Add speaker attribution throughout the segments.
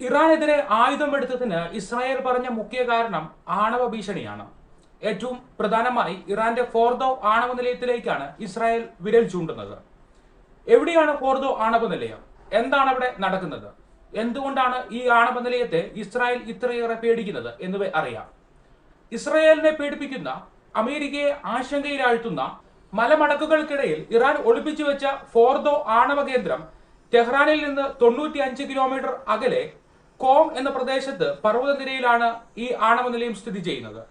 Speaker 1: ഇറാനെതിരെ ആയുധമെടുത്തതിന് ഇസ്രായേൽ പറഞ്ഞ മുഖ്യ കാരണം ആണവ ഭീഷണിയാണ്. ഏറ്റവും പ്രധാനമായി ഇറാന്റെ ഫോർദോ ആണവ നിലയത്തിലേക്കാണ് ഇസ്രായേൽ വിരൽ ചൂണ്ടുന്നത്. എവിടെയാണ് ഫോർദോ ആണവ നിലയം? എന്താണ് അവിടെ നടക്കുന്നത്? എന്തുകൊണ്ടാണ് ഈ ആണവ നിലയത്തെ ഇസ്രായേൽ ഇത്രയേറെ പേടിക്കുന്നത് എന്നിവ അറിയാം. ഇസ്രായേലിനെ പേടിപ്പിക്കുന്ന അമേരിക്കയെ ആശങ്കയിലാഴ്ത്തുന്ന മലമടക്കുകൾക്കിടയിൽ ഇറാൻ ഒളിപ്പിച്ചു വെച്ച ഫോർദോ ആണവ കേന്ദ്രം ടെഹ്റാനിൽ നിന്ന് തൊണ്ണൂറ്റി കിലോമീറ്റർ അകലെ കോം എന്ന പ്രദേശത്ത് പർവതനിരയിലാണ് ഈ ആണവ നിലയം സ്ഥിതി ചെയ്യുന്നത്.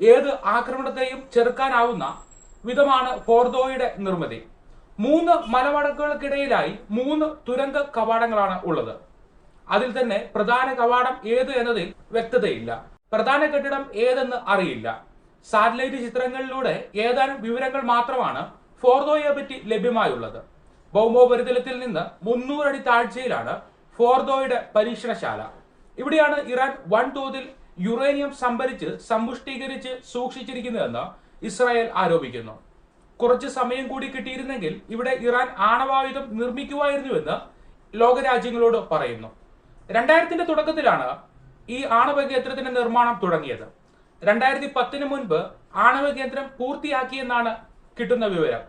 Speaker 1: ഏത് ആക്രമണത്തെയും ചെറുക്കാനാവുന്ന വിധമാണ് ഫോർദോയുടെ നിർമ്മിതി. മൂന്ന് മലവടക്കുകൾക്കിടയിലായി മൂന്ന് തുരങ്ക കവാടങ്ങളാണ് ഉള്ളത്. അതിൽ തന്നെ പ്രധാന കവാടം ഏത് എന്നതിൽ വ്യക്തതയില്ല. പ്രധാന കെട്ടിടം ഏതെന്ന് അറിയില്ല. സാറ്റലൈറ്റ് ചിത്രങ്ങളിലൂടെ ഏതാനും വിവരങ്ങൾ മാത്രമാണ് ഫോർദോയെ പറ്റി ലഭ്യമായുള്ളത്. ഭൗമോപരിതലത്തിൽ നിന്ന് മുന്നൂറടി താഴ്ചയിലാണ് ഫോർദോയുടെ പരീക്ഷണശാല. ഇവിടെയാണ് ഇറാൻ വൻതോതിൽ യുറേനിയം സംഭരിച്ച് സമ്പുഷ്ടീകരിച്ച് സൂക്ഷിച്ചിരിക്കുന്നതെന്ന് ഇസ്രായേൽ ആരോപിക്കുന്നു. കുറച്ച് സമയം കൂടി കിട്ടിയിരുന്നെങ്കിൽ ഇവിടെ ഇറാൻ ആണവായുധം നിർമ്മിക്കുമായിരുന്നുവെന്ന് ലോകരാജ്യങ്ങളോട് പറയുന്നു. രണ്ടായിരത്തിന്റെ തുടക്കത്തിലാണ് ഈ ആണവ കേന്ദ്രത്തിന്റെ നിർമ്മാണം തുടങ്ങിയത്. രണ്ടായിരത്തി പത്തിന് മുൻപ് ആണവ കേന്ദ്രം പൂർത്തിയാക്കിയെന്നാണ് കിട്ടുന്ന വിവരം.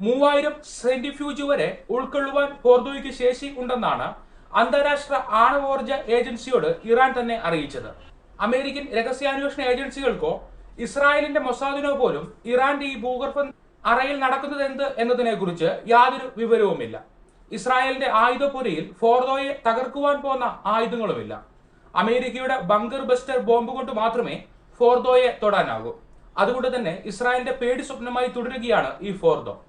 Speaker 1: മൂവായിരം സെന്റിഫ്യൂജ് വരെ ഉൾക്കൊള്ളുവാൻ ഫോർദോയ്ക്ക് ശേഷി ഉണ്ടെന്നാണ് അന്താരാഷ്ട്ര ആണവോർജ ഏജൻസിയോട് ഇറാൻ തന്നെ അറിയിച്ചത്. അമേരിക്കൻ രഹസ്യാന്വേഷണ ഏജൻസികൾക്കോ ഇസ്രായേലിന്റെ മൊസാദിനോ പോലും ഇറാന്റെ ഈ ഭൂഗർഭ അറയിൽ നടക്കുന്നത് എന്ത് എന്നതിനെ കുറിച്ച് യാതൊരു വിവരവുമില്ല. ഇസ്രായേലിന്റെ ആയുധപ്പുരയിൽ ഫോർദോയെ തകർക്കുവാൻ പോന്ന ആയുധങ്ങളുമില്ല. അമേരിക്കയുടെ ബങ്കർ ബസ്റ്റർ ബോംബ് കൊണ്ട് മാത്രമേ ഫോർദോയെ തൊടാനാകൂ. അതുകൊണ്ട് തന്നെ ഇസ്രായേലിന്റെ പേടി സ്വപ്നമായി തുടരുകയാണ് ഈ ഫോർദോ.